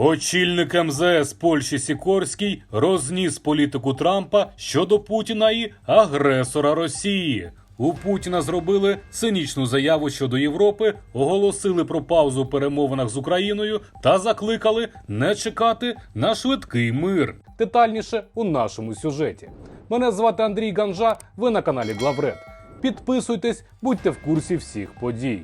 Очільник МЗС Польщі Сікорський розніс політику Трампа щодо Путіна і агресора Росії. У Путіна зробили цинічну заяву щодо Європи, оголосили про паузу в перемовинах з Україною та закликали не чекати на швидкий мир. Детальніше у нашому сюжеті. Мене звати Андрій Ганжа. Ви на каналі Главред. Підписуйтесь, будьте в курсі всіх подій.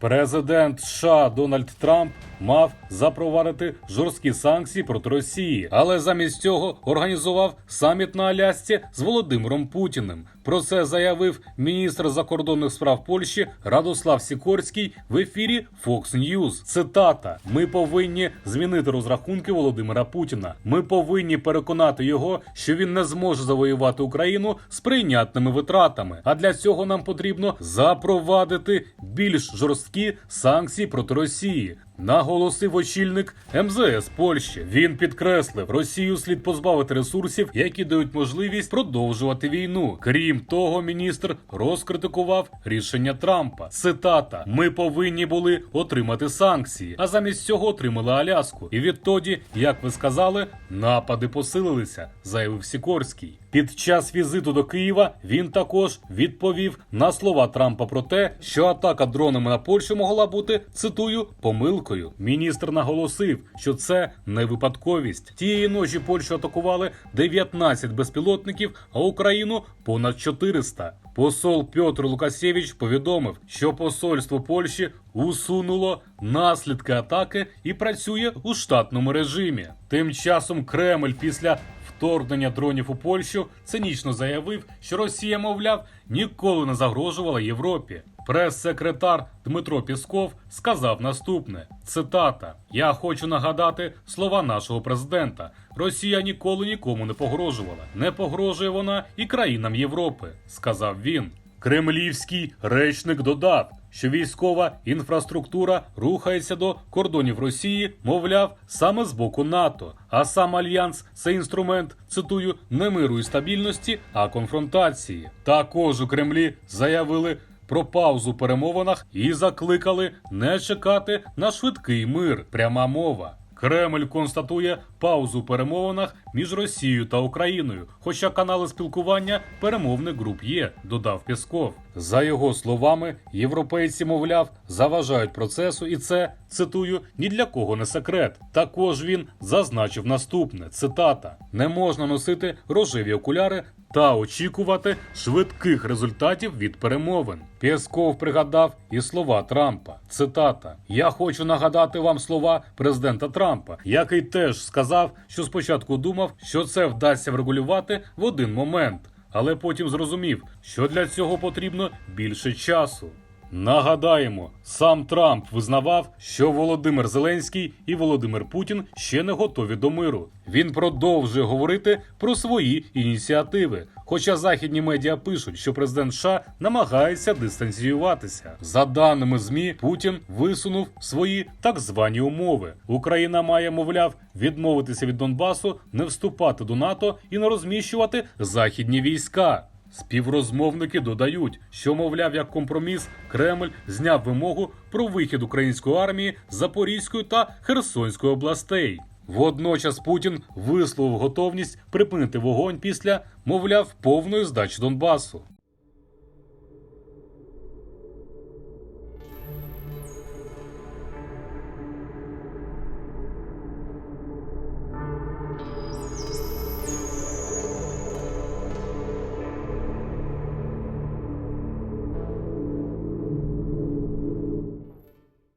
Президент США Дональд Трамп мав запровадити жорсткі санкції проти Росії, але замість цього організував саміт на Алясці з Володимиром Путіним. Про це заявив міністр закордонних справ Польщі Радослав Сікорський в ефірі Fox News. Цитата: Ми повинні змінити розрахунки Володимира Путіна. Ми повинні переконати його, що він не зможе завоювати Україну з прийнятними витратами. А для цього нам потрібно запровадити більш жорсткі санкції проти Росії. Наголосив очільник МЗС Польщі. Він підкреслив, Росію слід позбавити ресурсів, які дають можливість продовжувати війну. Крім того, міністр розкритикував рішення Трампа. Цитата: Ми повинні були отримати санкції, а замість цього отримали Аляску. І відтоді, як ви сказали, напади посилилися, заявив Сікорський. Під час візиту до Києва він також відповів на слова Трампа про те, що атака дронами на Польщу могла бути цитую помилкою. Міністр наголосив, що це не випадковість. Тієї ночі Польщу атакували 19 безпілотників, а Україну понад 400. Посол Пьотр Лукасєвич повідомив, що посольство Польщі усунуло наслідки атаки і працює у штатному режимі. Тим часом Кремль після вторгнення дронів у Польщу цинічно заявив, що Росія, мовляв, ніколи не загрожувала Європі. Прес-секретар Дмитро Пісков сказав наступне: цитата: Я хочу нагадати слова нашого президента. Росія ніколи нікому не погрожувала. Не погрожує вона і країнам Європи, сказав він. Кремлівський речник додав, що військова інфраструктура рухається до кордонів Росії, мовляв, саме з боку НАТО. А сам альянс це інструмент, цитую, не миру і стабільності, а конфронтації. Також у Кремлі заявили. Про паузу перемовинах і закликали не чекати на швидкий мир. Пряма мова. Кремль констатує паузу в перемовинах між Росією та Україною. Хоча канали спілкування перемовних груп є, додав Пісков. За його словами, європейці, мовляв, заважають процесу, і це цитую ні для кого не секрет. Також він зазначив наступне: цитата: не можна носити рожеві окуляри та очікувати швидких результатів від перемовин. Пєсков пригадав і слова Трампа. Цитата: Я хочу нагадати вам слова президента Трампа, який теж сказав, що спочатку думав, що це вдасться врегулювати в один момент, але потім зрозумів, що для цього потрібно більше часу. Нагадаємо, сам Трамп визнавав, що Володимир Зеленський і Володимир Путін ще не готові до миру. Він продовжує говорити про свої ініціативи. Хоча західні медіа пишуть, що президент США намагається дистанціюватися. За даними змі, Путін висунув свої так звані умови. Україна має, мовляв, відмовитися від Донбасу, не вступати до НАТО і не розміщувати західні війська. Співрозмовники додають, що, мовляв, як компроміс, Кремль зняв вимогу про вихід української армії з Запорізької та Херсонської областей. Водночас Путін висловив готовність припинити вогонь після, мовляв, повної здачі Донбасу.